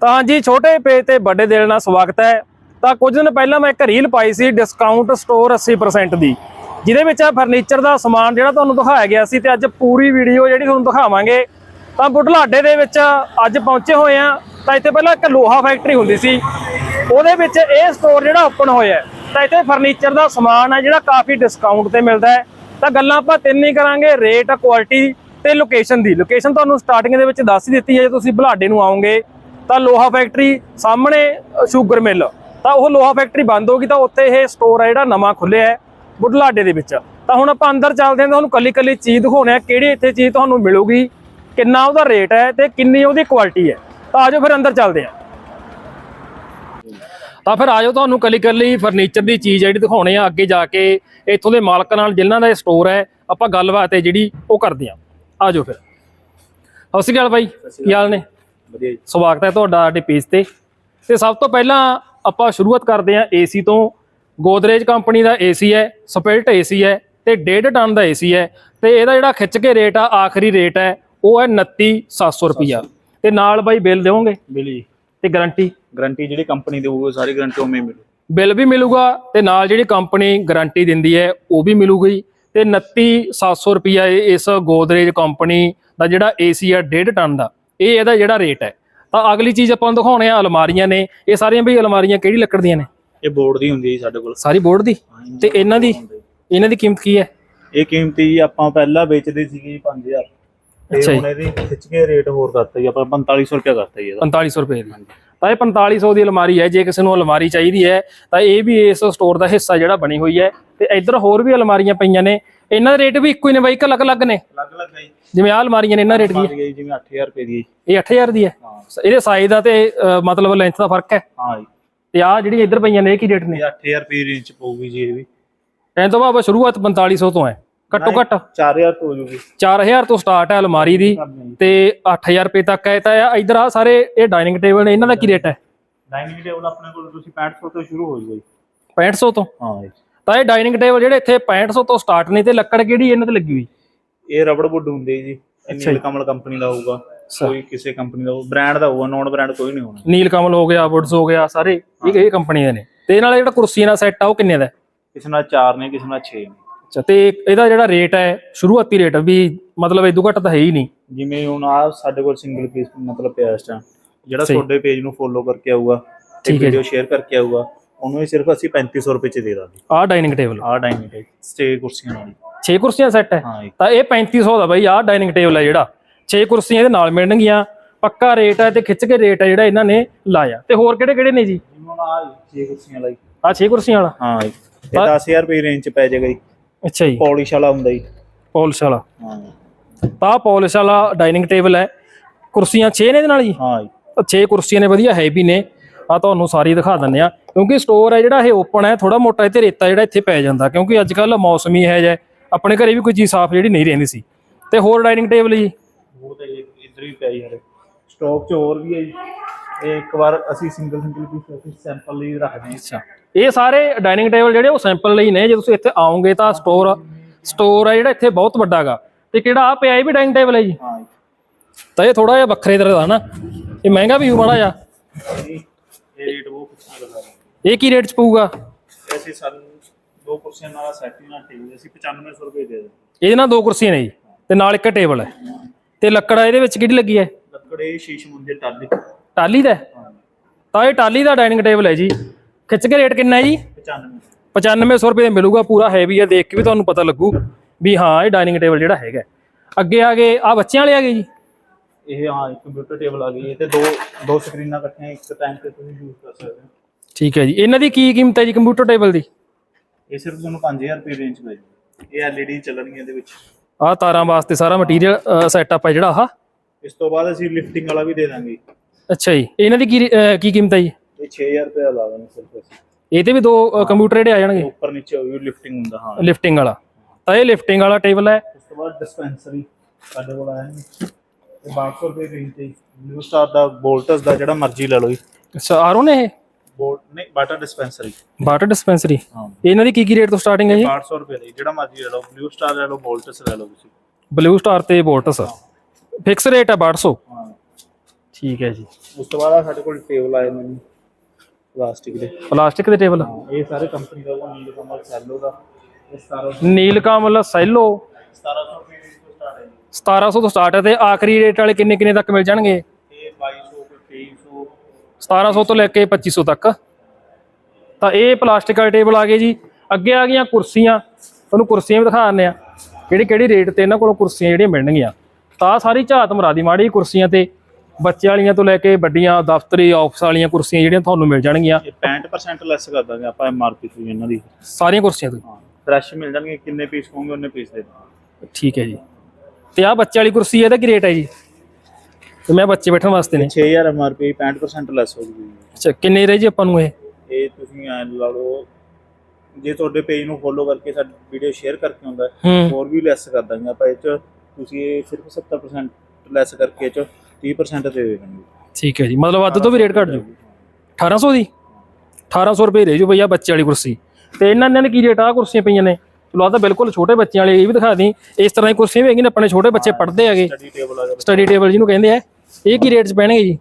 ਤਾਂ ਹਾਂਜੀ ਛੋਟੇ ਪੇਜ ਤੇ ਵੱਡੇ ਦਿਲ ਨਾਲ ਸਵਾਗਤ ਹੈ। ਤਾਂ ਕੁਝ ਦਿਨ ਪਹਿਲਾਂ ਮੈਂ ਇੱਕ ਰੀਲ ਪਾਈ ਸੀ ਡਿਸਕਾਊਂਟ ਸਟੋਰ 80% ਦੀ, ਜਿਹਦੇ ਵਿੱਚ ਆ ਫਰਨੀਚਰ ਦਾ ਸਮਾਨ ਜਿਹੜਾ ਤੁਹਾਨੂੰ ਦਿਖਾਇਆ ਗਿਆ ਸੀ ਤੇ ਅੱਜ ਪੂਰੀ ਵੀਡੀਓ ਜਿਹੜੀ ਤੁਹਾਨੂੰ ਦਿਖਾਵਾਂਗੇ। ਤਾਂ ਬੁਢਲਾਡੇ ਦੇ ਵਿੱਚ ਅੱਜ ਪਹੁੰਚੇ ਹੋਏ ਆ ਤਾਂ ਇੱਥੇ ਪਹਿਲਾਂ ਇੱਕ ਲੋਹਾ ਫੈਕਟਰੀ ਹੁੰਦੀ ਸੀ। ਉਹਦੇ ਵਿੱਚ ਇਹ ਸਟੋਰ ਜਿਹੜਾ ਓਪਨ ਹੋਇਆ ਤਾਂ ਇੱਥੇ ਫਰਨੀਚਰ ਦਾ ਸਮਾਨ ਹੈ ਜਿਹੜਾ ਕਾਫੀ ਡਿਸਕਾਊਂਟ ਤੇ ਮਿਲਦਾ ਹੈ। ਤਾਂ ਗੱਲਾਂ ਆਪਾਂ ਤਿੰਨ ਹੀ ਕਰਾਂਗੇ ਰੇਟ ਕੁਆਲਿਟੀ ਤੇ ਲੋਕੇਸ਼ਨ ਦੀ। ਲੋਕੇਸ਼ਨ ਤੁਹਾਨੂੰ ਸਟਾਰਟਿੰਗ ਦੇ ਵਿੱਚ ਦੱਸ ਹੀ ਦਿੱਤੀ ਹੈ, ਜੇ ਤੁਸੀਂ ਬੁਢਲਾਡੇ ਨੂੰ ਆਓਗੇ। ਤਾਂ ਲੋਹਾ ਫੈਕਟਰੀ ਸਾਹਮਣੇ ਸ਼ੂਗਰ ਮਿਲ। ਤਾਂ ਉਹ ਲੋਹਾ ਫੈਕਟਰੀ ਬੰਦ ਹੋ ਗਈ ਤਾਂ ਉੱਥੇ ਇਹ ਸਟੋਰ ਹੈ ਜਿਹੜਾ ਨਵਾਂ ਖੁੱਲਿਆ ਹੈ ਬੁਢਲਾਡੇ ਦੇ ਵਿੱਚ। ਤਾਂ ਹੁਣ ਆਪਾਂ ਅੰਦਰ ਚੱਲਦੇ ਹਾਂ ਤਾਂ ਤੁਹਾਨੂੰ ਕੱਲੀ ਕੱਲੀ ਚੀਜ਼ ਦਿਖਾਉਣੇ ਆ, ਕਿਹੜੀ ਇੱਥੇ ਚੀਜ਼ ਤੁਹਾਨੂੰ ਮਿਲੂਗੀ, ਕਿੰਨਾ ਉਹਦਾ ਰੇਟ ਹੈ ਤੇ ਕਿੰਨੀ ਉਹਦੀ ਕੁਆਲਿਟੀ ਹੈ। ਤਾਂ ਆਜੋ ਫਿਰ ਅੰਦਰ ਚੱਲਦੇ ਹਾਂ। ਤਾਂ ਫਿਰ ਆਜੋ ਤੁਹਾਨੂੰ ਕੱਲੀ ਕੱਲੀ ਫਰਨੀਚਰ ਦੀ ਚੀਜ਼ ਜਿਹੜੀ ਦਿਖਾਉਣੇ ਆ, ਅੱਗੇ ਜਾ ਕੇ ਇੱਥੋਂ ਦੇ ਮਾਲਕ ਨਾਲ ਜਿਨ੍ਹਾਂ ਦਾ ਇਹ ਸਟੋਰ ਹੈ, ਆਪਾਂ ਗੱਲਬਾਤ ਹੈ ਜਿਹੜੀ ਉਹ ਕਰਦੇ ਹਾਂ। ਆਜੋ ਫਿਰ। ਸਤਿ ਸ਼੍ਰੀ ਅਕਾਲ ਬਾਈ, ਕੀ ਹਾਲ ਨੇ? ਵਧੀਆ ਜੀ। ਸਵਾਗਤ ਹੈ ਤੁਹਾਡਾ ਸਾਡੇ ਪੇਜ ਤੇ। ਤੇ ਸਭ ਤੋਂ ਪਹਿਲਾਂ ਆਪਾਂ ਸ਼ੁਰੂਆਤ ਕਰਦੇ ਹਾਂ ਏਸੀ ਤੋਂ। ਗੋਦਰੇਜ ਕੰਪਨੀ ਦਾ ਏਸੀ ਹੈ ਸਪਿਲਟ ਏਸੀ ਹੈ ਤੇ 1.5 ਟਨ ਦਾ ਏਸੀ ਹੈ। ਤੇ ਇਹਦਾ ਜਿਹੜਾ ਖਿੱਚ ਕੇ ਰੇਟ ਆ ਆਖਰੀ ਰੇਟ ਹੈ ਉਹ ਹੈ 29700 ਰੁਪਿਆ ਤੇ ਨਾਲ ਬਾਈ ਬਿੱਲ ਦੇਵੋਗੇ ਬਿਲੀ ਤੇ ਗਾਰੰਟੀ ਗਾਰੰਟੀ ਜਿਹੜੀ ਕੰਪਨੀ ਦੇਊਗੀ ਸਾਰੀ ਗਾਰੰਟੀ ਉਵੇਂ ਮਿਲੂ। ਬਿੱਲ ਵੀ ਮਿਲੂਗਾ ਤੇ ਨਾਲ ਜਿਹੜੀ ਕੰਪਨੀ ਗਾਰੰਟੀ ਦਿੰਦੀ ਹੈ ਉਹ ਵੀ ਮਿਲੂਗੀ। ਤੇ 29700 ਰੁਪਿਆ ਇਸ ਗੋਦਰੇਜ ਕੰਪਨੀ ਦਾ ਜਿਹੜਾ ਏਸੀ ਹੈ 1.5 ਟਨ ਦਾ। ਇਹ ਇਹਦਾ ਜਿਹੜਾ ਰੇਟ ਹੈ। ਤਾਂ ਅਗਲੀ ਚੀਜ਼ ਆਪਾਂ ਨੂੰ ਦਿਖਾਉਣੇ ਆ ਅਲਮਾਰੀਆਂ ਨੇ। ਇਹ ਸਾਰੀਆਂ ਵੀ ਅਲਮਾਰੀਆਂ ਕਿਹੜੀ ਲੱਕੜ ਦੀਆਂ ਨੇ? ਇਹ ਬੋਰਡ ਦੀ ਹੁੰਦੀ ਹੈ ਜੀ ਸਾਡੇ ਕੋਲ। ਸਾਰੀ ਬੋਰਡ ਦੀ? ਤੇ ਇਹਨਾਂ ਦੀ ਇਹਨਾਂ ਦੀ ਕੀਮਤ ਕੀ ਹੈ? ਇਹ ਕੀਮਤੀ ਜੀ ਆਪਾਂ ਪਹਿਲਾਂ ਵੇਚਦੇ ਸੀਗੇ ਜੀ 5000 ਤੇ। ਹੁਣ ਇਹਦੀ ਖਿੱਚ ਕੇ ਰੇਟ ਹੋਰ ਕਰਤਾ ਜੀ ਆਪਾਂ 4500 ਰੁਪਏ ਕਰਤਾ ਜੀ ਇਹਦਾ। 4500 ਰੁਪਏ ਦੀ। ਤਾਂ ਇਹ 4500 ਦੀ ਅਲਮਾਰੀ ਹੈ ਜੇ ਕਿਸੇ ਨੂੰ ਅਲਮਾਰੀ ਚਾਹੀਦੀ ਹੈ ਤਾਂ ਇਹ ਵੀ ਇਸ ਸਟੋਰ ਦਾ ਹਿੱਸਾ ਜਿਹੜਾ ਬਣੀ ਹੋਈ ਹੈ। ਤੇ ਇੱਧਰ ਹੋਰ ਵੀ ਅਲਮਾਰੀਆਂ ਪਈਆਂ ਨੇ ਇਹਨਾਂ ਦੇ ਰੇਟ ਵੀ ਇੱਕੋ ਹੀ ਨੇ ਬਾਈ ਕਿ ਅਲੱਗ-ਅਲੱਗ ਨੇ। ਅਲੱਗ-ਅਲੱਗ ਹੈ ਜੀ। ਜਿਵੇਂ ਆਹ ਅਲਮਾਰੀਆਂ ਨੇ ਇਹਨਾਂ ਰੇਟ ਹੈ ਗਈ ਜਿਵੇਂ 8000 ਰੁਪਏ ਦੀ ਹੈ ਜੀ। ਇਹ 8000 ਦੀ ਹੈ। ਹਾਂ। ਇਹਦੇ ਸਾਈਜ਼ ਦਾ ਤੇ ਅ, ਮਤਲਬ ਲੈਂਥ ਦਾ ਫ਼ਰਕ ਹੈ। ਹਾਂ ਜੀ। ਤੇ ਆਹ ਜਿਹੜੀ ਇੱਧਰ ਪਈਆਂ ਨੇ ਇਹ ਕੀ ਰੇਟ ਨੇ? ਇਹ 8000 ਰੁਪਏ ਰੇਂਜ ਪਊਗੀ ਜੀ ਇਹ ਵੀ। ਐਂ ਤੋਂ ਬਾਅਦ ਸ਼ੁਰੂਆਤ 4500 ਤੋਂ ਹੈ। ਘੱਟੋ ਘੱਟ। 4000 ਤੋਂ ਹੋ ਜੂਗੀ। 4000 ਤੋਂ ਸਟਾਰਟ ਹੈ ਅਲਮਾਰੀ ਦੀ। ਤੇ 8000 ਰੁਪਏ ਤੱਕ ਹੈ। ਤਾਂ ਇਹ ਇੱਧਰ ਆ ਸਾਰੇ ਇਹ ਡਾਈਨਿੰਗ ਟੇਬਲ ਨੇ ਇਹਨਾਂ ਦਾ ਕੀ ਰੇਟ ਹੈ? ਡਾਈਨਿੰਗ ਟੇਬਲ ਆਪਣੇ ਕੋਲ ਤੁਸੀਂ 6500 ਤੋਂ ਸ਼ੁਰੂ ਹੋ ਜੂਗਾ ਜੀ। 6500 ਤੋਂ? ਹਾਂ ਜੀ। ਤਾਂ ਇਹ ਡਾਈਨਿੰਗ ਟੇਬਲ ਜਿਹੜੇ ਇੱਥੇ 6500 ਤੋਂ ਸਟਾਰਟ ਨੇ ਤੇ ਲੱਕੜ ਕਿਹੜੀ ਇਹਨਾਂ ਤੇ ਲੱਗੀ ਹੋਈ? ਇਹ ਰਬੜ ਵੁੱਡ ਹੁੰਦੇ ਜੀ ਇਹ ਨੀਲ ਕਮਲ ਕੰਪਨੀ ਦਾ ਹੋਊਗਾ ਕੋਈ ਕਿਸੇ ਕੰਪਨੀ ਦਾ ਬ੍ਰਾਂਡ ਦਾ ਹੋਊਗਾ ਨੌਨ ਬ੍ਰਾਂਡ ਕੋਈ ਨਹੀਂ ਹੋਣਾ। ਨੀਲ ਕਮਲ ਹੋ ਗਿਆ ਵੁੱਡਸ ਹੋ ਗਿਆ ਸਾਰੇ ਇਹ ਇਹ ਕੰਪਨੀ ਦੇ ਨੇ। ਤੇ ਨਾਲ ਜਿਹੜਾ ਕੁਰਸੀਆਂ ਦਾ ਸੈੱਟ ਆ ਉਹ ਕਿੰਨੇ ਦਾ? ਕਿਸੇ ਨਾਲ 4 ਨੇ ਕਿਸੇ ਨਾਲ 6 ਨੇ। ਅੱਛਾ ਤੇ ਇਹਦਾ ਜਿਹੜਾ ਰੇਟ ਹੈ ਸ਼ੁਰੂਆਤੀ ਰੇਟ ਵੀ ਮਤਲਬ ਇਦੋਂ ਘੱਟ ਤਾਂ ਹੈ ਹੀ ਨਹੀਂ। ਜਿਵੇਂ ਹੁਣ ਆ ਸਾਡੇ ਕੋਲ ਸਿੰਗਲ ਪੀਸ ਮਤਲਬ ਪਿਆ ਇਸ ਜਿਹੜਾ। ਤੁਹਾਡੇ ਪੇਜ ਨੂੰ ਫੋਲੋ ਕਰਕੇ ਆਊਗਾ ਤੇ ਵੀਡੀਓ ਸ਼ੇਅਰ ਕਰਕੇ ਆਊਗਾ ਉਹਨੂੰ ਹੀ ਸਿਰਫ ਅਸੀਂ 3500 ਰੁਪਏ ਚ ਦੇ ਦਾਂਗੇ। ਆਹ ਡਾਈਨਿੰਗ ਟੇਬਲ ਆਹ ਡਾਈਨਿੰਗ ਟੇਬਲ ਸਟੇ ਕੁਰਸੀਆਂ ਨਾਲ 6 ਕੁਰਸੀਆਂ ਸੈੱਟ ਹੈ। ਹਾਂ ਜੀ। ਤਾਂ ਇਹ 3500 ਦਾ ਬਾਈ ਆਹ ਡਾਈਨਿੰਗ ਟੇਬਲ ਹੈ ਜਿਹੜਾ। 6 ਕੁਰਸੀਆਂ ਇਹਦੇ ਨਾਲ ਮਿਲਣਗੀਆਂ। ਪੱਕਾ ਰੇਟ ਹੈ ਤੇ ਖਿੱਚ ਕੇ ਰੇਟ ਹੈ ਜਿਹੜਾ ਇਹਨਾਂ ਨੇ ਲਾਇਆ। ਤੇ ਹੋਰ ਕਿਹੜੇ ਕਿਹੜੇ ਨੇ ਜੀ? ਜਿਵੇਂ ਹੁਣ 6 ਕੁਰਸੀਆਂ ਲਈ। ਆਹ 6 ਕੁਰਸੀਆਂ ਵਾਲਾ। ਹਾਂ ਜੀ। ਇਹ 10000 ਰੁਪਏ ਰੇਂਜ ਚ ਪੈ ਜਾਏਗਾ ਜੀ। ਅੱਛਾ ਜੀ। ਪਾਲਿਸ਼ ਵਾਲਾ ਹੁੰਦਾ ਜੀ। ਪੋਲਿਸ਼ ਵਾਲਾ। ਹਾਂ ਤਾਂ ਪੋਲਿਸ਼ ਵਾਲਾ ਡਾਈਨਿੰਗ ਟੇਬਲ ਹੈ। ਕੁਰਸੀਆਂ 6 ਨੇ ਇਹਦੇ ਨਾਲ ਜੀ? ਹਾਂ ਜੀ। ਤਾਂ 6 ਕੁਰਸੀਆਂ ਨੇ ਵਧੀਆ ਹੈਵੀ ਨੇ। ਆ ਤੁਹਾਨੂੰ ਸਾਰੀ ਦਿਖਾ ਦਿੰਦੇ ਆ। ਕਿਉਂਕਿ ਸਟੋਰ ਹੈ ਜਿਹੜਾ ਇਹ ਓਪਨ ਹੈ ਥੋੜਾ ਮੋਟਾ ਇੱਥੇ ਰੇਤਾ ਜਿਹੜਾ ਇੱਥੇ ਪੈ ਜਾਂਦਾ। ਕਿਉਂਕਿ ਅੱਜ ਕੱਲ ਮੌਸਮੀ ਹੈ ਜੇ ਆਪਣੇ ਘਰੇ ਵੀ ਕੋਈ ਚੀਜ਼ ਸਾਫ਼ ਜਿਹੜੀ ਨਹੀਂ ਰਹਿੰਦੀ ਸੀ। ਤੇ ਹੋਰ ਡਾਈਨਿੰਗ ਟੇਬਲ ਜੀ? ਉਹ ਤਾਂ ਇਹ ਇੱਧਰ ਵੀ ਪਿਆ ਜੀ ਹਰੇ ਸਟਾਕ ਚ ਹੋਰ ਵੀ ਹੈ ਜੀ। ਇਹ ਇੱਕ ਵਾਰ ਅਸੀਂ ਸਿੰਗਲ ਸਿੰਗਲ ਪੀਸ ਅਸੀਂ ਸੈਂਪਲ ਲਈ ਰੱਖਦੇ ਹਾਂ। ਅੱਛਾ। ਇਹ ਸਾਰੇ ਡਾਈਨਿੰਗ ਟੇਬਲ ਜਿਹੜੇ ਉਹ ਸੈਂਪਲ ਲਈ ਨੇ। ਜੇ ਤੁਸੀਂ ਇੱਥੇ ਆਓਗੇ ਤਾਂ ਸਟੋਰ ਸਟੋਰ ਹੈ ਜਿਹੜਾ ਇੱਥੇ ਬਹੁਤ ਵੱਡਾ ਗਾ ਤੇ ਕਿਹੜਾ ਆ ਪਿਆ ਇਹ ਵੀ ਡਾਈਨਿੰਗ ਟੇਬਲ ਹੈ ਜੀ? ਹਾਂ ਤਾਂ ਇਹ ਥੋੜਾ ਜਿਹਾ ਵੱਖਰੇ ਤਰ੍ਹਾਂ ਦਾ ਨਾ। ਇਹ ਮਹਿੰਗਾ ਵੀ ਮਾੜਾ ਜਿਹਾ। ਇਹ ਇਹ ਰੇਟ ਉਹ ਕੁਛ ਲਗਾ ਇਹ ਕੀ ਰੇਟ ਚ ਪਊਗਾ? ਐਸੇ ਸਾਨੂੰ ਦੋ ਕੁਰਸੀਆਂ ਨਾਲ ਸੈੱਟ ਨਾਲ ਟੇਬਲ ਅਸੀਂ 9500 ਰੁਪਏ ਦੇ ਦੇ ਇਹਦੇ ਨਾਲ ਦੋ ਕੁਰਸੀਆਂ ਨੇ ਜੀ ਤੇ ਨਾਲ ਇੱਕ ਟੇਬਲ ਹੈ। ਤੇ ਲੱਕੜ ਇਹਦੇ ਵਿੱਚ ਕਿਹੜੀ ਲੱਗੀ ਹੈ? ਲੱਕੜੇ ਸ਼ੀਸ਼ ਮੁੰਜੇ ਟਾਲੀ। ਟਾਲੀ ਦਾ ਹੈ? ਤਾਂ ਇਹ ਟਾਲੀ ਦਾ ਡਾਈਨਿੰਗ ਟੇਬਲ ਹੈ ਜੀ। ਖਿੱਚ ਕੇ ਰੇਟ ਕਿੰਨਾ ਹੈ ਜੀ? 95 9500 ਰੁਪਏ ਦਾ ਮਿਲੂਗਾ ਪੂਰਾ ਹੈਵੀ ਹੈ ਦੇਖ ਕੇ ਵੀ ਤੁਹਾਨੂੰ ਪਤਾ ਲੱਗੂ ਵੀ ਹਾਂ ਇਹ ਡਾਈਨਿੰਗ ਟੇਬਲ ਜਿਹੜਾ ਹੈਗਾ ਅੱਗੇ ਆ ਗਏ ਆ ਬੱਚਿਆਂ ਵਾਲੇ ਆ ਗਏ ਜੀ। ਇਹ ਹਾਂ ਕੰਪਿਊਟਰ ਟੇਬਲ ਆ ਗਈ ਇਹ ਤੇ ਦੋ ਦੋ ਸਕਰੀਨਾਂ ਇਕੱਠੀਆਂ ਇੱਕ ਟਾਈਮ ਤੇ ਤੁਸੀਂ ਯੂਜ਼ ਕਰ ਸਕਦੇ ਹੋ। ਠੀਕ ਹੈ ਜੀ। ਇਹਨਾਂ ਦੀ ਕੀ ਕੀਮਤ ਹੈ ਜੀ ਕੰਪਿਊਟਰ ਟੇਬਲ ਦੀ? ਇਹ ਸਿਰਫ ਤੁਹਾਨੂੰ 5000 ਰੁਪਏ ਰੇਂਜ ਜਾਊਗੀ ਇਹ ਐਲਈਡੀ ਚੱਲਣਗੀਆਂ ਇਹਦੇ ਵਿੱਚ। ਆਹ ਤਾਰਾਂ ਵਾਸਤੇ ਸਾਰਾ ਮਟੀਰੀਅਲ ਸੈਟਅਪ ਹੈ ਜਿਹੜਾ ਆਹ? ਇਸ ਤੋਂ ਬਾਅਦ ਅਸੀਂ ਲਿਫਟਿੰਗ ਵਾਲਾ ਵੀ ਦੇ ਦਾਂਗੇ। ਅੱਛਾ ਜੀ। ਇਹਨਾਂ ਦੀ ਕੀ ਕੀਮਤ ਹੈ ਜੀ? ਇਹ 6000 ਰੁਪਏ ਲਾ ਦਾਂਗੇ ਸਿਰਫ ਅਸੀਂ। ਇਹ ਤੇ ਵੀ ਦੋ ਕੰਪਿਊਟਰ ਜਿਹੜੇ ਆ ਜਾਣਗੇ? ਉੱਪਰ ਨੀਚੇ ਹੋਈ ਲਿਫਟਿੰਗ ਹੁੰਦਾ ਹਾਂ। ਲਿਫਟਿੰਗ ਵਾਲਾ। ਤਾਂ ਇਹ ਲਿਫਟਿੰਗ ਵਾਲਾ ਟੇਬਲ ਹੈ। ਉਸ ਤੋਂ ਬਾਅਦ ਡਿਸਪੈਂਸਰੀ ਸਾਡੇ ਕੋਲ ਆਇਆ ਨਹੀਂ ਇਹ 1200 ਰੁਪਏ ਰੇਂਜ ਤੇ ਬਲੂ ਸਟਾਰ ਦਾ ਵੋਲਟਸ ਦਾ ਜਿਹੜਾ ਮਰਜ਼ੀ ਲੈ ਲਓ ਜੀ। ਅੱਛਾ ਆਰੋ ਨੇ ਇਹ? ਬੋਲਟ ਨਹੀਂ ਬਾਟਾ ਡਿਸਪੈਂਸਰੀ ਵਾਟਰ ਡਿਸਪੈਂਸਰੀ ਹਾਂ। ਇਹਨਾਂ ਦੀ ਕੀ ਕੀ ਰੇਟ ਤੋਂ ਸਟਾਰਟਿੰਗ ਹੈ ਜੀ? 800 ਰੁਪਏ ਦੀ ਜਿਹੜਾ ਮਰਜ਼ੀ ਲੈ ਲਓ। ਬਲੂ ਸਟਾਰ ਲੈ ਲਓ ਵੋਲਟਸ ਲੈ ਲਓ ਤੁਸੀਂ। ਬਲੂ ਸਟਾਰ ਤੇ ਵੋਲਟਸ ਫਿਕਸ ਰੇਟ ਹੈ 1200 ਹਾਂ। ਠੀਕ ਹੈ ਜੀ। ਉਸ ਤੋਂ ਬਾਅਦ ਸਾਡੇ ਕੋਲ ਟੇਬਲ ਆਏ ਨੇ ਪਲਾਸਟਿਕ ਦੇ। ਪਲਾਸਟਿਕ ਦੇ ਟੇਬਲ ਇਹ ਸਾਰੇ ਕੰਪਨੀ ਦਾ ਉਹ ਨੀਲ ਕਮਲ ਸੈਲੋ ਦਾ। ਇਹ 17 ਨੀਲਕਮਲ ਸੈਲੋ 1700 ਰੁਪਏ ਤੋਂ। 1700 ਤੋਂ ਸਟਾਰਟ ਹੈ ਤੇ ਆਖਰੀ ਰੇਟ ਵਾਲੇ ਕਿੰਨੇ ਕਿੰਨੇ ਤੱਕ ਮਿਲ ਜਾਣਗੇ? ਇਹ 2200 ਕੋਈ 2300 1700 ਤੋਂ ਲੈ ਕੇ 2500 ਤੱਕ। ਤਾਂ ਇਹ ਪਲਾਸਟਿਕ ਵਾਲੇ ਟੇਬਲ ਆ ਗਏ ਜੀ। ਅੱਗੇ ਆ ਗਈਆਂ ਕੁਰਸੀਆਂ। ਤੁਹਾਨੂੰ ਕੁਰਸੀਆਂ ਵੀ ਦਿਖਾ ਦਿੰਦੇ ਆ ਕਿਹੜੀ ਕਿਹੜੀ ਰੇਟ ਤੇ ਇਹਨਾਂ ਕੋਲੋਂ ਕੁਰਸੀਆਂ ਜਿਹੜੀਆਂ ਮਿਲਣਗੀਆਂ। ਤਾਂ ਸਾਰੀ ਝਾਤ ਮਰਾ ਦੀ ਮਾੜੀ ਕੁਰਸੀਆਂ ਤੇ ਬੱਚੇ ਵਾਲੀਆਂ ਤੋਂ ਲੈ ਕੇ ਵੱਡੀਆਂ ਦਫ਼ਤਰੀ ਆਫਿਸ ਵਾਲੀਆਂ ਕੁਰਸੀਆਂ ਜਿਹੜੀਆਂ ਤੁਹਾਨੂੰ ਮਿਲ ਜਾਣਗੀਆਂ। ਇਹ 65% ਲੈਸ ਕਰ ਦਾਂਗੇ ਆਪਾਂ ਐਮਆਰਪੀ ਤੋਂ ਇਹਨਾਂ ਦੀ। ਸਾਰੀਆਂ ਕੁਰਸੀਆਂ ਤੋਂ ਫਰੈਸ਼ ਮਿਲ ਜਾਣਗੇ ਕਿੰਨੇ ਪੀਸ ਕਹੋਗੇ ਉਹਨੇ ਪੀਸ ਦੇ ਠੀਕ ਹੈ ਜੀ। ਤੇ ਆਹ ਬੱਚੇ ਵਾਲੀ ਕੁਰਸੀ ਇਹਦਾ ਕੀ ਰੇਟ ਹੈ ਜੀ? ਤੇ ਮੈਂ ਬੱਚੇ ਬੈਠਣ ਵਾਸਤੇ ਨੇ। 6000 ਐਮਆਰਪੀ 65% ਲੈਸ ਹੋ ਜੂਗੀ ਅੱਛਾ ਕਿੰਨੇ ਰਹੇ ਜੀ ਆਪਾਂ ਨੂੰ ਇਹ? ਇਹ ਤੁਸੀਂ ਐ ਲਾ ਲਓ ਜੇ ਤੁਹਾਡੇ ਪੇਜ ਨੂੰ ਫੋਲੋ ਕਰਕੇ ਸਾਡੀ ਵੀਡੀਓ ਸ਼ੇਅਰ ਕਰਕੇ ਹੁੰਦਾ ਹੂੰ ਹੋਰ ਵੀ ਲੈਸ ਕਰ ਦਾਂਗੇ ਆਪਾਂ ਇਹ ਚ। ਤੁਸੀਂ ਇਹ ਸਿਰਫ 70% ਲੈਸ ਕਰਕੇ ਇਹ ਚ 30% ਦੇ ਦੇ ਦਾਂਗੇ ਠੀਕ ਹੈ ਜੀ ਮਤਲਬ ਵੱਧ ਤੋਂ ਵੀ ਰੇਟ ਘੱਟ ਜੂ 1800 ਦੀ? 1800 ਰੁਪਏ ਰਹਿ ਜੂ ਭਈਆ ਬੱਚੇ ਵਾਲੀ ਕੁਰਸੀ। ਤੇ ਇਹਨਾਂ ਇਹਨਾਂ ਨੇ ਕੀ ਰੇਟ ਆ ਕੁਰਸੀਆਂ ਪਈਆਂ ਨੇ? ਚਲੋ ਤਾਂ ਬਿਲਕੁਲ ਛੋਟੇ ਬੱਚਿਆਂ ਵਾਲੀ ਇਹ ਵੀ ਦਿਖਾ ਦੀ ਇਸ ਤਰ੍ਹਾਂ ਦੀ ਕੁਰਸੀਆਂ ਵੀ ਹੈਗੀਆਂ ਨੇ ਆਪਣੇ ਛੋਟੇ ਬੱਚੇ ਪੜ੍ਹਦੇ ਹੈਗੇ। ਸਟੱਡੀ ਟੇਬਲ ਆ ਜਾਵੇ ਸਟੱਡੀ ਟੇਬਲ ਜਿਹਨੂੰ ਕਹਿੰਦੇ ਆ। ਇਹ ਕੀ ਰੇਟ 'ਚ ਪੈਣਗੇ ਜੀ?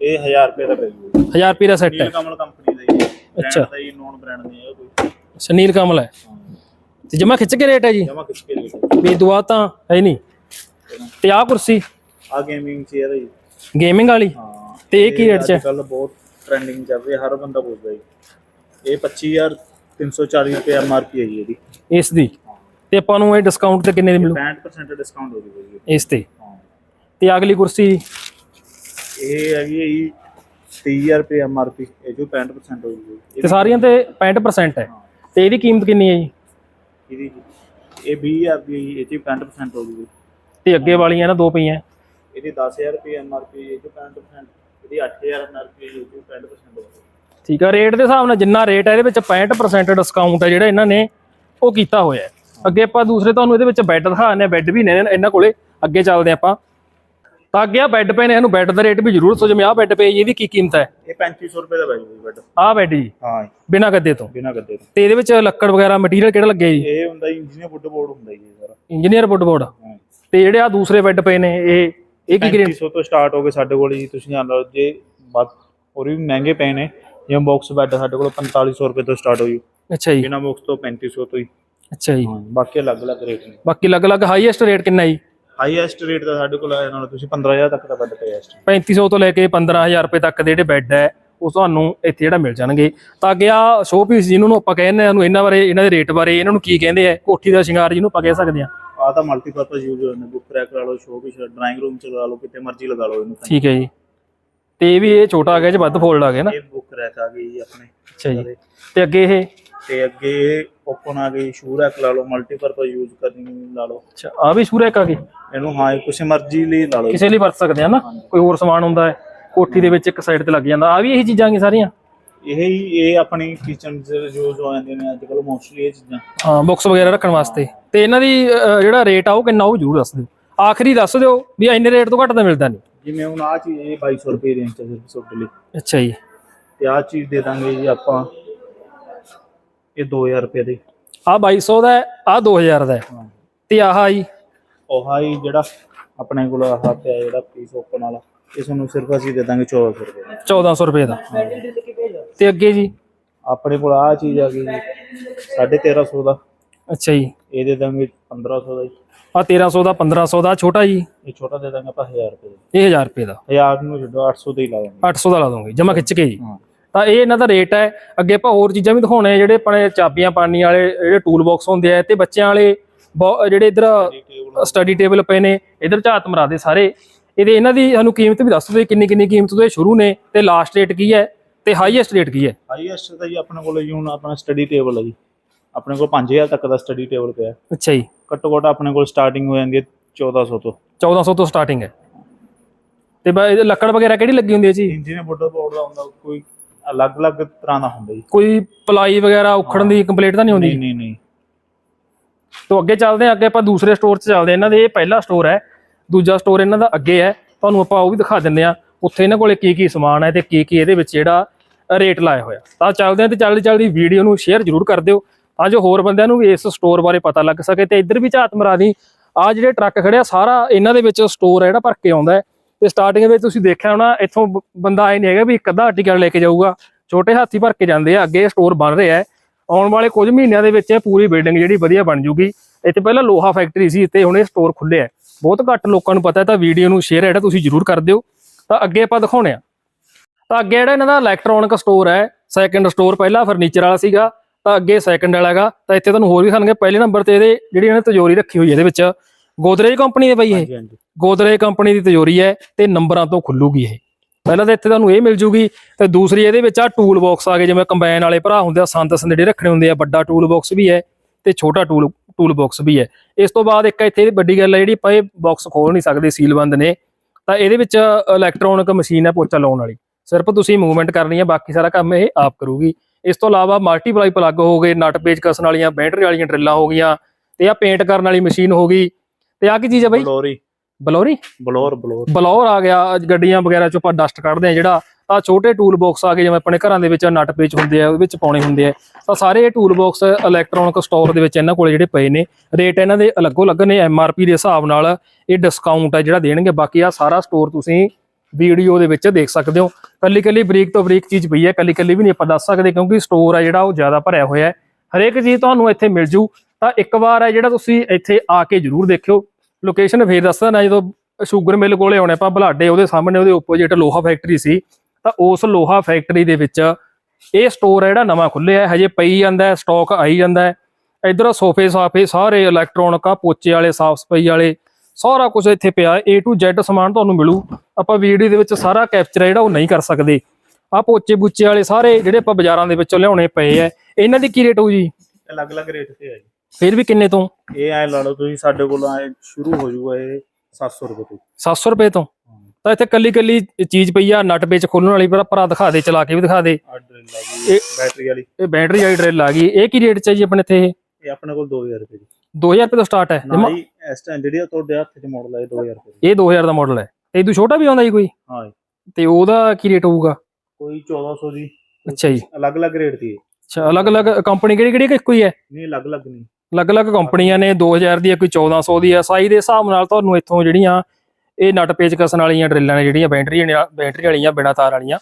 ਇਹ 1000 ਰੁਪਏ ਦਾ ਪੈ ਜੂਗਾ 1000 ਰੁਪਏ ਦਾ ਸੈੱਟ ਹੈ। ਨੀਲ ਕਮਲ ਕੰਪਨੀ ਦਾ ਜੀ। ਅੱਛਾ। ਦਾ ਹੀ ਨੋਨ ਬ੍ਰਾਂਡ ਨਹੀਂ ਹੈ ਕੋਈ। ਸੁਨੀਲ ਕਮਲ ਹੈ। ਤੇ ਜਮਾ ਖਿੱਚ ਕੇ ਰੇਟ ਹੈ ਜੀ? ਜਮਾ ਕਿਸ ਕੇ ਲਈ ਵੀ ਦੁਆ ਤਾਂ ਹੈ ਨਹੀਂ। ਤੇ ਆਹ ਕੁਰਸੀ? ਆ ਗੇਮਿੰਗ ਚੇਅਰ ਹੈ ਜੀ। ਗੇਮਿੰਗ ਵਾਲੀ? ਹਾਂ। ਤੇ ਇਹ ਕੀ ਰੇਟ 'ਚ ਹੈ? ਕੱਲ ਬਹੁਤ ਟ੍ਰੈਂਡਿੰਗ ਚੱਲ ਰਹੀ ਹੈ। ਹਰ ਬੰਦਾ ਪੁੱਛਦਾ ਜੀ। ਇਹ 25340 ਰੁਪਏ ਐਮਆਰਪੀ ਹੈ ਜੀ ਇਹਦੀ। ਇਸ ਦੀ। ਤੇ ਆਪਾਂ ਨੂੰ ਇਹ ਡਿਸਕਾਊਂਟ ਤੇ ਕਿੰਨੇ ਦੀ ਮਿਲੂ? 65% ਡਿਸਕਾਊਂਟ ਹੋ ਜੂਗਾ ਜੀ। ਇਸ ਤੇ। ਤੇ ਅਗਲੀ ਕੁਰਸੀ? ਇਹ ਹੈਗੀ ਹੈ ਜੀ 30000 ਰੁਪਏ ਐਮਆਰਪੀ ਇਹ ਜੋ 65% ਹੋ ਜੂਗੀ ਤੇ ਸਾਰੀਆਂ ਤੇ 65% ਹੈ। ਤੇ ਇਹਦੀ ਕੀਮਤ ਕਿੰਨੀ ਹੈ ਜੀ? ਇਹਦੀ ਇਹ 20000 ਦੀ ਹੈ ਜੀ ਇਹ 'ਚ 65% ਹੋ ਜੂਗੀ ਤੇ ਅੱਗੇ ਵਾਲੀਆਂ ਨਾ ਦੋ ਪਈਆਂ। ਇਹਦੀ 10000 ਰੁਪਏ ਐਮਆਰਪੀ ਇਹ ਜੋ 65% ਇਹਦੀ 8000 ਐਮਆਰਪੀ ਇਹ ਜੋ 65% ਹੋ ਜੂਗੀ ਠੀਕ ਆ ਰੇਟ ਦੇ ਹਿਸਾਬ ਨਾਲ ਜਿੰਨਾ ਰੇਟ ਹੈ ਇਹਦੇ ਵਿੱਚ 65% ਡਿਸਕਾਊਂਟ ਹੈ ਜਿਹੜਾ ਇਹਨਾਂ ਨੇ ਉਹ ਕੀਤਾ ਹੋਇਆ ਹੈ। ਅੱਗੇ ਆਪਾਂ ਦੂਸਰੇ ਤੁਹਾਨੂੰ ਇਹਦੇ ਵਿੱਚ ਬੈੱਡ ਦਿਖਾਉਂਦੇ ਆ ਬੈੱਡ ਵੀ ਨੇ ਇਹਨਾਂ ਕੋਲੇ। ਅੱਗੇ ਚੱਲਦੇ ਆਪਾਂ। ਤਾਂ ਅੱਗੇ ਆ ਬੈੱਡ ਪਏ ਨੇ ਇਹਨੂੰ ਬੈੱਡ ਦਾ ਰੇਟ ਵੀ ਜ਼ਰੂਰ ਸੋ ਜਿਵੇਂ ਆਹ ਬੈੱਡ ਪਏ ਇਹਦੀ ਕੀ ਕੀਮਤ ਹੈ? ਇਹ 3500 ਰੁਪਏ ਦਾ ਜੂਗਾ ਬੈੱਡ ਆਹ ਬੈੱਡ ਜੀ? ਹਾਂ ਬਿਨਾਂ ਗੱਦੇ ਤੋਂ। ਬਿਨਾਂ ਗੱਦੇ ਤੋਂ। ਤੇ ਇਹਦੇ ਵਿੱਚ ਲੱਕੜ ਵਗੈਰਾ ਮਟੀਰੀਅਲ ਕਿਹੜਾ ਲੱਗਿਆ ਜੀ? ਇਹ ਹੁੰਦਾ ਇੰਜੀਨੀਅਰ ਵੁੱਡ ਬੋਰਡ ਹੁੰਦਾ ਜੀ ਸਾਰਾ। ਇੰਜੀਨੀਅਰ ਵੁੱਡ ਬੋਰਡ ਤੇ ਜਿਹੜੇ ਆ ਦੂਸਰੇ ਬੈੱਡ ਪਏ ਨੇ ਇਹ ਇਹ ਕੀ ਗ੍ਰੇਡ 3500 ਤੋਂ ਸਟਾਰਟ ਹੋ ਗਏ ਸਾਡੇ ਕੋਲ ਜੀ ਤੁਸੀਂ ਜਾਣ ਲਓ ਜੇ ਬਾਤ ਹੋਰ ਵੀ ਮਹਿੰਗੇ ਪਏ ਨੇ ਜਿਵੇਂ ਬਾਕਸ ਬੈੱਡ ਸਾਡੇ ਕੋਲ 4500 ਰੁਪਏ ਤੋਂ ਸਟਾਰਟ ਹੋ ਜੂ ਅੱਛਾ ਜੀ। ਬਿਨਾਂ ਬਾਕਸ ਤੋਂ 3500 ਤੋਂ ਹੀ। ਅੱਛਾ ਜੀ। ਬਾਕੀ ਅਲੱਗ-ਅਲੱਗ ਰੇਟ ਨੇ। ਬਾਕੀ ਅਲੱਗ-ਅਲੱਗ ਹਾਈਐਸਟ ਰੇਟ ਕਿੰਨਾ ਜੀ? ਹਾਈਐਸਟ ਰੇਟ ਦਾ ਸਾਡੇ ਕੋਲ ਆਇਆ ਨਾਲ ਤੁਸੀਂ 15000 ਤੱਕ ਦਾ ਬੈੱਡ ਪਿਆ ਇਸ 3500 ਤੋਂ ਲੈ ਕੇ 15000 ਰੁਪਏ ਤੱਕ ਦੇ ਜਿਹੜੇ ਬੈੱਡ ਹੈ ਉਹ ਤੁਹਾਨੂੰ ਇੱਥੇ ਜਿਹੜਾ ਮਿਲ ਜਾਣਗੇ। ਤਾਂ ਅੱਗੇ ਆ ਸ਼ੋ ਪੀਸ ਜਿਹਨੂੰ ਨੂੰ ਆਪਾਂ ਕਹਿੰਦੇ ਆ ਨੂੰ ਇਹਨਾਂ ਬਾਰੇ ਇਹਨਾਂ ਦੇ ਰੇਟ ਬਾਰੇ ਇਹਨਾਂ ਨੂੰ ਕੀ ਕਹਿੰਦੇ ਆ? ਕੋਠੀ ਦਾ ਸ਼ਿੰਗਾਰ ਜਿਹਨੂੰ ਆਪਾਂ ਕਹਿ ਸਕਦੇ ਆ ਆ ਤਾਂ ਮਲਟੀਪਰਪਸ ਯੂਜ਼ ਨੇ ਬੁੱਕ ਰੈਕ ਲਾ ਲਓ ਸ਼ੋਅ ਪੀਸ ਡਰਾਇੰਗ ਰੂਮ ਚ ਲਗਾ ਲਓ ਕਿਤੇ ਮਰਜ਼ੀ ਲਗਾ ਲਓ ਇਹਨੂੰ ਠੀਕ ਹੈ ਜੀ। ਤੇ ਇਹ ਵੀ ਇਹ ਛੋਟਾ ਆ ਗਿਆ ਜੇ ਵੱਧ ਫੋਲਡ ਆ ਗਿਆ ਨਾ। ਇਹ ਬੁੱਕ ਰੈਕ ਆ ਗਈ ਜੀ ਆਪਣੇ। ਅੱਛਾ ਜੀ। ਤੇ ਅੱਗੇ ਇਹ? ਤੇ ਅੱਗੇ ਓਪਨ ਆ ਗਈ ਸ਼ੂ ਰੈਕ ਲਾ ਲਓ ਮਲਟੀਪਰਪਸ ਯੂਜ਼ ਕਰਨੀ ਲਾ ਲਓ। ਅੱਛਾ ਆ ਵੀ ਸ਼ੂਰੈਕ ਆ ਗਈ? ਇਹਨੂੰ ਹਾਂ ਕੁਛ ਮਰਜ਼ੀ ਲਈ ਲਾ ਲਓ। ਕਿਸੇ ਲਈ ਵਰਤ ਸਕਦੇ ਆ ਨਾ। ਕੋਈ ਹੋਰ ਸਮਾਨ ਹੁੰਦਾ ਹੈ ਕੋਠੀ ਦੇ ਵਿੱਚ ਇੱਕ ਸਾਈਡ ਤੇ ਲੱਗ ਜਾਂਦਾ। ਆ ਵੀ ਇਹੀ ਚੀਜ਼ਾਂ ਕੀ ਸਾਰੀਆਂ? ਇਹ ਹੀ ਇਹ ਆਪਣੀ ਕਿਚਨ ਚ ਯੂਜ਼ ਹੋ ਜਾਂਦੇ ਨੇ ਅੱਜ ਕੱਲ ਮੋਸਟਲੀ ਇਹ ਚੀਜ਼ਾਂ। ਹਾਂ ਬਾਕਸ ਵਗੈਰਾ ਰੱਖਣ ਵਾਸਤੇ। ਤੇ ਇਹਨਾਂ ਦੀ ਜਿਹੜਾ ਰੇਟ ਆ ਉਹ ਕਿੰਨਾ ਉਹ ਜ਼ਰੂਰ ਦੱਸ ਦਿਓ। ਆਖਰੀ ਦੱਸ ਦਿਓ ਵੀ ਇੰਨੇ ਰੇਟ ਤੋਂ ਘੱਟ ਤਾਂ ਮਿਲਦਾ ਨਹੀਂ। ਜਿਵੇਂ ਹੁਣ ਆ ਚੀਜ਼ ਇਹ 2200 ਰੁਪਏ ਰੇਂਜ ਚ ਸਿਰਫ ਤੁਹਾਡੇ ਲਈ ਅੱਛਾ ਜੀ। ਤੇ ਆ ਚੀਜ਼ ਦੇ ਦਾਂਗੇ ਜੀ ਆਪਾਂ ਇਹ 2000 ਰੁਪਏ ਦੀ। ਆ 2200 ਦਾ ਹੈ ਆ 2000 ਦਾ ਹੈ। ਹਾਂ। ਤੇ ਆਹ ਜੀ ਉਹ ਹਾਈ ਜਿਹੜਾ ਆਪਣੇ ਕੋਲ ਆਹ ਪਿਆ ਜਿਹੜਾ ਪੀਸ ਓਪਨ ਵਾਲਾ ਇਹ ਤੁਹਾਨੂੰ ਸਿਰਫ ਅਸੀਂ ਦੇ ਦਾਂਗੇ 1400 ਰੁਪਏ ਦਾ। 1400 ਰੁਪਏ ਦਾ। ਤੇ ਅੱਗੇ ਜੀ? ਆਪਣੇ ਕੋਲ ਆ ਚੀਜ਼ ਆ ਗਈ ਜੀ 1350 ਦਾ। ਅੱਛਾ ਜੀ। ਇਹ ਦੇ ਦਾਂਗੇ 1500 ਦਾ ਜੀ। ਆ 1300 ਦਾ 1500 ਦਾ ਛੋਟਾ ਜੀ। ਇਹ ਛੋਟਾ ਦੇ ਦਾਂਗੇ ਆਪਾਂ 1000 ਰੁਪਏ ਦਾ। ਇਹ 1000 ਰੁਪਏ ਦਾ। 1000 ਨੂੰ ਛੱਡੋ 800 ਦੇ ਹੀ ਲਾ ਦਾਂਗੇ। 800 ਦਾ ਲਾ ਦੋਗੇ ਜਮਾ ਖਿੱਚ ਕੇ ਜੀ। ਤਾਂ ਇਹ ਇਹਨਾਂ ਦਾ ਰੇਟ ਹੈ। ਅੱਗੇ ਆਪਾਂ ਹੋਰ ਚੀਜ਼ਾਂ ਵੀ ਦਿਖਾਉਣੇ ਜਿਹੜੇ ਆਪਣੇ ਚਾਬੀਆਂ ਪਾਣੀ ਵਾਲੇ ਜਿਹੜੇ ਟੂਲ ਬਾਕਸ ਹੁੰਦੇ ਆ ਤੇ ਬੱਚਿਆਂ ਵਾਲੇ ਜਿਹੜੇ ਇਧਰ ਸਟੱਡੀ ਟੇਬਲ ਪਏ ਨੇ ਇਧਰ ਝਾਤ ਮਰਾ ਦੇ ਸਾਰੇ। ਇਹਦੇ ਇਹਨਾਂ ਦੀ ਸਾਨੂੰ ਕੀਮਤ ਵੀ ਦੱਸ ਦਿਓ ਕਿੰਨੀ ਕਿੰਨੀ ਕੀਮਤ ਤੋਂ ਇਹ ਸ਼ੁਰੂ ਨੇ ਤੇ ਲਾਸਟ ਰੇਟ ਕੀ ਹੈ ਤੇ ਹਾਈਐਸਟ ਰੇਟ ਕੀ ਹੈ? ਹਾਈਐਸਟ ਦਾ ਜੀ ਆਪਣੇ ਕੋਲ ਜੀ ਹੁਣ ਆਪਣਾ ਸਟੱਡੀ ਟੇਬਲ ਹੈ ਜੀ। ਆਪਣੇ ਕੋਲ 5000 ਤੱਕ ਦਾ ਸਟੱਡੀ ਟੇਬਲ ਪਿਆ। ਅੱਛਾ ਜੀ। ਘੱਟੋ ਘੱਟ ਆਪਣੇ ਕੋਲ ਸਟਾਰਟਿੰਗ ਹੋ ਜਾਂਦੀ ਹੈ 1400 ਤੋਂ। 1400 ਤੋਂ ਸਟਾਰਟਿੰਗ ਹੈ। ਤੇ ਬਾ ਇਹਦੇ ਲੱਕੜ ਵਗੈਰਾ ਕਿਹੜੀ ਲੱਗੀ ਹੁੰਦੀ ਹੈ ਜੀ? ਇੰਜੀਨੀਅਰ ਬੋਰਡ ਬੋਰਡ ਦਾ ਹੁੰਦਾ ਕੋਈ ਅਲੱਗ-ਅਲੱਗ ਤਰ੍ਹਾਂ ਦਾ ਹੁੰਦਾ ਜੀ। ਕੋਈ ਪਲਾਈ ਵਗੈਰਾ ਉਖੜਨ ਦੀ ਕੰਪਲੀਟ ਤਾਂ ਨਹੀਂ ਹੁੰਦੀ? ਨਹੀਂ ਨਹੀਂ ਨਹੀਂ। ਤੋਂ ਅੱਗੇ ਚੱਲਦੇ ਹਾਂ ਅੱਗੇ ਆਪਾਂ ਦੂਸਰੇ ਸਟੋਰ 'ਚ ਚੱਲਦੇ ਹਾਂ। ਇਹਨਾਂ ਦੇ ਇਹ ਪਹਿਲਾ ਸਟੋਰ ਹੈ ਦੂਜਾ ਸਟੋਰ ਇਹਨਾਂ ਦਾ ਅੱਗੇ ਹੈ। ਤੁਹਾਨੂੰ ਆਪਾਂ ਉਹ ਵੀ ਦਿਖਾ ਦਿੰਦੇ ਆ ਉੱਥੇ ਇਹਨਾਂ ਕੋਲੇ ਕੀ ਕੀ ਸਮਾਨ ਹੈ ਤੇ ਕੀ ਕੀ ਇਹਦੇ ਵਿੱਚ ਜਿਹੜਾ ਰੇਟ ਲਾਇਆ ਹੋਇਆ। ਤਾਂ ਚੱਲਦੇ ਹਾਂ ਤੇ ਚੱਲਦੀ ਚੱਲਦੀ ਵੀਡੀਓ ਨੂੰ ਸ਼ੇਅਰ ਜ਼ਰੂਰ ਕਰ ਦਿਓ। ਤਾਂ ਜੋ ਹੋਰ ਬੰਦਿਆਂ ਨੂੰ ਵੀ ਇਸ ਸਟੋਰ ਬਾਰੇ ਪਤਾ ਲੱਗ ਸਕੇ ਤੇ ਇੱਧਰ ਵੀ ਝਾਤ ਮਰਾ ਦੀ ਆ ਜਿਹੜੇ ਟਰੱਕ ਖੜਿਆ ਸਾਰਾ ਇਹਨਾਂ ਦੇ ਵਿੱਚ ਸਟੋਰ ਹੈ ਜਿਹੜਾ ਭਰ ਕੇ ਆਉਂਦਾ ਹੈ। ਤੇ ਸਟਾਰਟਿੰਗ ਵਿੱਚ ਤੁਸੀਂ ਦੇਖਿਆ ਹੋਣਾ, ਇੱਥੋਂ ਬੰਦਾ ਆਏ ਨਹੀਂ ਹੈਗਾ ਵੀ ਇੱਕ ਅੱਧਾ ਆਰਟੀਕਲ ਲੈ ਕੇ ਜਾਊਗਾ। ਛੋਟੇ ਹਾਥੀ ਭਰ ਕੇ ਜਾਂਦੇ ਆ, ਅੱਗੇ ਸਟੋਰ ਬਣ ਰਿਹਾ ਹੈ। ਆਉਣ ਵਾਲੇ ਕੁਝ ਮਹੀਨਿਆਂ ਦੇ ਵਿੱਚ ਇਹ ਪੂਰੀ ਬਿਲਡਿੰਗ ਜਿਹੜੀ ਵਧੀਆ ਬਣ ਜੂਗੀ। ਇੱਥੇ ਪਹਿਲਾਂ ਲੋਹਾ ਫੈਕਟਰੀ ਸੀ ਤੇ ਹੁਣ ਇਹ ਸਟੋਰ ਖੁੱਲਿਆ ਬਹੁਤ ਘੱਟ ਲੋਕਾਂ ਨੂੰ ਪਤਾ ਤਾਂ ਵੀਡੀਓ ਨੂੰ ਸ਼ੇਅਰ ਜਿਹੜਾ ਤੁਸੀਂ ਜਰੂਰ ਕਰ ਦਿਓ। ਤਾਂ ਅੱਗੇ ਆਪਾਂ ਦਿਖਾਉਣੇ ਆ। ਤਾਂ ਅੱਗੇ ਜਿਹੜਾ ਇਹਨਾਂ ਦਾ ਇਲੈਕਟ੍ਰੋਨਿਕ ਸਟੋਰ ਹੈ ਸੈਕੰਡ ਸਟੋਰ ਪਹਿਲਾਂ ਫਰਨੀਚਰ ਵਾਲਾ ਸੀਗਾ। ਤਾਂ ਅੱਗੇ ਸੈਕੰਡ ਵਾਲਾ ਹੈਗਾ ਤਾਂ ਇੱਥੇ ਤੁਹਾਨੂੰ ਹੋਰ ਵੀ ਖਾਣਗੇ ਪਹਿਲੇ ਨੰਬਰ ਤੇ ਇਹਦੇ ਜਿਹੜੀ ਇਹਨੇ ਤਿਜੋਰੀ ਰੱਖੀ ਹੋਈ ਹੈ ਇਹਦੇ ਵਿੱਚ ਗੋਦਰੇਜ ਕੰਪਨੀ ਦੇ ਬਈ ਇਹ। ਗੋਦਰੇਜ ਕੰਪਨੀ ਦੀ ਤਿਜੋਰੀ ਹੈ ਤੇ ਨੰਬਰਾਂ ਤੋਂ ਖੁੱਲੂਗੀ ਇਹ। ਪਹਿਲਾਂ ਤਾਂ ਇੱਥੇ ਤੁਹਾਨੂੰ ਇਹ ਮਿਲ ਜੂਗੀ ਤੇ ਦੂਸਰੀ ਇਹਦੇ ਵਿੱਚ ਆ ਟੂਲ ਬਾਕਸ ਆ ਗਏ ਜਿਵੇਂ ਕੰਬਾਈਨ ਵਾਲੇ ਭਰਾ ਹੁੰਦੇ ਆ ਸੰਦ ਸੰਦੇੜੇ ਰੱਖਣੇ ਹੁੰਦੇ ਆ ਵੱਡਾ ਟੂਲ ਬਾਕਸ ਵੀ ਹੈ ਤੇ ਛੋਟਾ ਟੂਲ ਟੂਲ ਬਾਕਸ ਵੀ ਹੈ। ਇਸ ਤੋਂ ਬਾਅਦ ਇੱਕ ਇੱਥੇ ਵੱਡੀ ਗੱਲ ਹੈ ਜਿਹੜੀ ਆਪਾਂ ਇਹ ਬਾਕਸ ਖੋਲ ਨਹੀਂ ਸਕਦੇ ਸੀਲ ਬੰਦ ਨੇ। ਤਾਂ ਇਹਦੇ ਵਿੱਚ ਇਲੈਕਟ੍ਰੋਨਿਕ ਮਸ਼ੀਨ ਹੈ ਪੋਚਾ ਲਾਉਣ ਵਾਲੀ। ਸਿਰਫ ਤੁਸੀਂ ਮੂਵਮੈਂਟ ਕਰਨੀ ਹੈ ਬਾਕੀ ਸਾਰਾ ਕੰਮ ਇਹ ਆਪ ਕਰੂਗੀ। ਇਸ ਤੋਂ ਇਲਾਵਾ ਮਲਟੀਪਲਾਈ ਪਲੱਗ ਹੋ ਗਏ ਨਟ ਪੇਚ ਕਸਣ ਵਾਲੀਆਂ ਬੈਟਰੀ ਵਾਲੀਆਂ ਡਰਿੱਲਾਂ ਹੋ ਗਈਆਂ ਤੇ ਆ ਪੇਂਟ ਕਰਨ ਵਾਲੀ ਮਸ਼ੀਨ ਹੋ ਗਈ। ਤੇ ਆ ਕੀ ਚੀਜ਼ ਹੈ ਬਈ? ਬਲੋਰੀ। ਬਲੌਰੀ? Blower blower. ਬਲੌਰ ਆ ਗਿਆ। ਅੱਜ ਗੱਡੀਆਂ ਵਗੈਰਾ ਚੋਂ ਆਪਾਂ ਡਸਟ ਕੱਢਦੇ ਆ ਜਿਹੜਾ। ਆ ਛੋਟੇ ਟੂਲ ਬਾਕਸ ਆ ਗਏ ਜਿਵੇਂ ਆਪਣੇ ਘਰਾਂ ਦੇ ਵਿੱਚ ਨਟ ਪੇਚ ਹੁੰਦੇ ਆ ਉਹਦੇ ਵਿੱਚ ਪਾਉਣੇ ਹੁੰਦੇ ਆ। ਤਾਂ ਸਾਰੇ ਇਹ ਟੂਲ ਬਾਕਸ ਇਲੈਕਟ੍ਰੋਨਿਕ ਸਟੋਰ ਦੇ ਵਿੱਚ ਇਹਨਾਂ ਕੋਲ ਜਿਹੜੇ ਪਏ ਨੇ ਰੇਟ ਇਹਨਾਂ ਦੇ ਅਲੱਗੋ ਅਲੱਗ ਨੇ ਐਮਆਰਪੀ ਦੇ ਹਿਸਾਬ ਨਾਲ ਇਹ ਡਿਸਕਾਊਂਟ ਹੈ ਜਿਹੜਾ ਦੇਣਗੇ। ਬਾਕੀ ਆ ਸਾਰਾ ਸਟੋਰ ਤੁਸੀਂ ਵੀਡੀਓ ਦੇ ਵਿੱਚ ਦੇਖ ਸਕਦੇ ਹੋ। ਕੱਲੀ ਕੱਲੀ ਬਰੀਕ ਤੋਂ ਬਰੀਕ ਚੀਜ਼ ਪਈ ਹੈ ਕੱਲੀ ਕੱਲੀ ਵੀ ਨਹੀਂ ਆਪਾਂ ਦੱਸ ਸਕਦੇ ਕਿਉਂਕਿ ਸਟੋਰ ਹੈ ਜਿਹੜਾ ਉਹ ਜ਼ਿਆਦਾ ਭਰਿਆ ਹੋਇਆ ਹੈ। ਹਰੇਕ ਚੀਜ਼ ਤੁਹਾਨੂੰ ਇੱਥੇ ਮਿਲ ਜੂ। ਤਾਂ ਇੱਕ ਵਾਰ ਹੈ ਜਿਹੜਾ ਤੁਸੀਂ ਇੱਥੇ ਆ ਕੇ ਜਰੂਰ ਦੇਖਿਓ। ਲੋਕੇਸ਼ਨ ਫੇਰ ਦੱਸਦਾ ਨਾ, ਜਦੋਂ ਸ਼ੂਗਰ ਮਿਲ ਕੋਲੇ ਆਉਣੇ, ਆਪਾਂ ਬਲਾਡੇ ਉਹਦੇ ਸਾਹਮਣੇ ਉਹਦੇ ਆਪੋਜੀਟ ਲੋਹਾ ਫੈਕਟਰੀ ਸੀ। ਤਾਂ ਉਸ ਲੋਹਾ ਫੈਕਟਰੀ ਦੇ ਵਿੱਚ ਇਹ ਸਟੋਰ ਹੈ ਜਿਹੜਾ ਨਵਾਂ ਖੁੱਲਿਆ ਹੈ, ਹਜੇ ਪਈ ਜਾਂਦਾ ਹੈ ਸਟਾਕ ਆਈ ਜਾਂਦਾ ਹੈ। ਇਧਰ ਸੋਫੇ ਸਾਫੇ ਸਾਰੇ ਇਲੈਕਟ੍ਰੋਨਿਕ ਆ, ਪੋਚੇ ਵਾਲੇ, ਸਾਫ਼ ਸਫ਼ਾਈ ਵਾਲੇ। ਸਾਰਾ ਕੁਝ ਇੱਥੇ ਪਿਆ A to Z ਸਮਾਨ ਤੁਹਾਨੂੰ ਮਿਲੂ। ਆਪਾਂ ਵੀਡੀਓ ਦੇ ਵਿੱਚ ਸਾਰਾ ਕੈਪਚਰ ਜਿਹੜਾ ਉਹ ਨਹੀਂ ਕਰ ਸਕਦੇ। ਆ ਪੋਚੇ ਬੁੱਚੇ ਵਾਲੇ ਸਾਰੇ ਜਿਹੜੇ ਆਪਾਂ ਬਾਜ਼ਾਰਾਂ ਦੇ ਵਿੱਚੋਂ ਲਿਆਉਣੇ ਪਏ ਆ। ਇਹਨਾਂ ਦੀ ਕੀ ਰੇਟ ਹੋਊ ਜੀ? ਅਲੱਗ-ਅਲੱਗ ਰੇਟ ਤੇ ਹੈ ਜੀ। ਫਿਰ ਵੀ ਕਿੰਨੇ ਤੋਂ? ਇਹ ਐ ਲਾ ਲਓ ਤੁਸੀਂ ਸਾਡੇ ਕੋਲ ਐ ਸ਼ੁਰੂ ਹੋ ਜਾਊਗਾ ਇਹ 700 ਰੁਪਏ ਤੋਂ। 700 ਰੁਪਏ ਤੋਂ? ਤਾਂ ਇੱਥੇ ਕੱਲੀ ਕੱਲੀ ਚੀਜ਼ ਪਈ ਆ ਨਟ ਪੇਚ ਖੋਲਣ ਵਾਲੀ ਭਰਾ ਭਰਾ ਦਿਖਾ ਦੇ ਚਲਾ ਕੇ ਵੀ ਦਿਖਾ ਦੇ। ਇਹ- ਬੈਟਰੀ ਵਾਲੀ। ਇਹ ਬੈਟਰੀ ਵਾਲੀ ਡਰਿਲ ਆ ਗਈ। ਇਹ ਕੀ ਰੇਟ ਚ ਹੈ ਜੀ ਆਪਣੇ ਇੱਥੇ ਇਹ? ਇਹ ਆਪਣੇ ਕੋਲ 2000 ਰੁਪਏ ਦੀ। 2000 ਰੁਪਏ ਤੋਂ ਸਟਾਰਟ ਹੈ। ਨਾ ਜੀ ਇਸ ਟਾਈਮ ਜਿਹੜੀ ਆ ਤੁਹਾਡੇ ਹੱਥ 'ਚ ਮਾਡਲ ਹੈ ਇਹ 2000 ਰੁਪਏ ਇਹ 2000 ਦਾ ਮਾਡਲ ਹੈ। ਇਹ ਤੋਂ ਛੋਟਾ ਵੀ ਆਉਂਦਾ ਜੀ ਕੋਈ? ਹਾਂ ਜੀ। ਤੇ ਉਹਦਾ ਕੀ ਰੇਟ ਹੋਊਗਾ? ਕੋਈ 1400 ਦੀ। ਅੱਛਾ ਜੀ। ਅਲੱਗ-ਅਲੱਗ ਰੇਟ ਦੀ। ਅੱਛਾ ਅਲੱਗ-ਅਲੱਗ ਕੰਪਨੀ ਕਿਹੜੀ ਕਿਹੜੀ ਇੱਕੋ ਹੀ ਹੈ? ਨਹੀਂ ਅਲੱਗ-ਅਲੱਗ ਨਹੀਂ। ਅਲੱਗ-ਅਲੱਗ ਕੰਪਨੀਆਂ ਨੇ 2000 ਦੀ ਹੈ ਕੋਈ 1400 ਦੀ ਹੈ। ਸਾਈ ਦੇ ਹਿਸਾਬ ਨਾਲ ਤੁਹਾਨੂੰ ਇੱਥੋਂ ਜਿਹੜੀਆਂ ਇਹ ਨਟ ਪੇਚ ਕਸਣ ਵਾਲੀਆਂ ਡਰਿੱਲਾਂ ਨੇ ਜਿਹੜੀਆਂ ਬੈਟਰੀ ਬੈਟਰੀ ਵਾਲੀਆਂ ਬਿਨਾ ਤਾਰ ਵਾਲੀਆਂ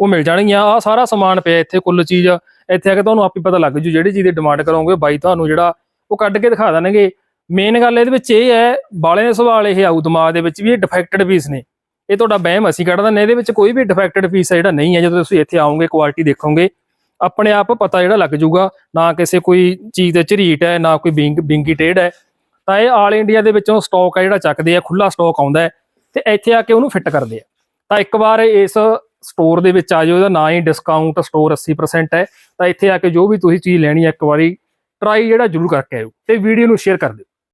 ਉਹ ਮਿਲ ਜਾਣਗੀਆਂ। ਆ ਸਾਰਾ ਸਮਾਨ ਪਿਆ ਇੱਥੇ ਕੁੱਲ ਚੀਜ਼। ਇੱਥੇ ਆ ਕੇ ਤੁਹਾਨੂੰ ਆਪੇ ਪਤਾ ਲੱਗ ਜੂ ਜਿਹੜੀ ਚੀਜ਼ ਦੀ ਡਿਮਾਂਡ ਕਰੋਗੇ ਬਾਈ ਤੁਹਾਨੂੰ ਜਿਹੜਾ ਉਹ ਕੱਢ ਕੇ ਦਿਖਾ ਦੇਣਗੇ। ਮੇਨ ਗੱਲ ਇਹਦੇ ਵਿੱਚ ਇਹ ਹੈ ਬਾਲੇ ਦੇ ਸਵਾਲ ਇਹ ਆਊ ਦਿਮਾਗ ਦੇ ਵਿੱਚ ਵੀ ਇਹ ਡਿਫੈਕਟਡ ਪੀਸ ਨੇ। ਇਹ ਤੁਹਾਡਾ ਬਹਿਮ ਅਸੀਂ ਕੱਢ ਦਿੰਦੇ ਇਹਦੇ ਵਿੱਚ ਕੋਈ ਵੀ ਡਿਫੈਕਟਡ ਪੀਸ ਹੈ ਜਿਹੜਾ ਨਹੀਂ ਹੈ, ਜਦੋਂ ਤੁਸੀਂ ਇੱਥੇ ਆਓਗੇ ਕੁਆਲਿਟੀ ਦੇਖੋਗੇ, ਆਪਣੇ ਆਪ ਪਤਾ ਜਿਹੜਾ ਲੱਗ ਜੂਗਾ ਨਾ ਕਿਸੇ ਕੋਈ ਚੀਜ਼ ਦੇ ਝਰੀਟ ਹੈ, ਨਾ ਕੋਈ ਬਿੰਗ, ਬਿੰਗੀ ਟੇਡ ਹੈ। ਤਾਂ ਇਹ ਆਲ ਇੰਡੀਆ ਦੇ ਵਿੱਚੋਂ ਸਟਾਕ ਹੈ ਜਿਹੜਾ ਚੱਕਦੇ ਆ ਖੁੱਲਾ ਸਟਾਕ ਆਉਂਦਾ ਹੈ ਤੇ ਇੱਥੇ ਆ ਕੇ ਉਹਨੂੰ ਫਿੱਟ ਕਰਦੇ ਆ। ਤਾਂ ਇੱਕ ਵਾਰ ਇਸ ਸਟੋਰ ਦੇ ਵਿੱਚ ਆ ਜਾਓ, ਇਹਦਾ ਨਾਂ ਹੀ ਡਿਸਕਾਊਂਟ ਸਟੋਰ 80% ਹੈ। ਤਾਂ ਇੱਥੇ ਆ ਕੇ ਜੋ ਵੀ ਤੁਸੀਂ ਚੀਜ਼ ਲੈਣੀ ਹੈ, ਇੱਕ ਵਾਰੀ ਟਰਾਈ ਜਿਹੜਾ ਜ਼ਰੂਰ ਕਰਕੇ ਆਇਓ ਤੇ ਵੀਡੀਓ ਨੂੰ ਸ਼ੇਅਰ ਕਰ ਦਿਓ।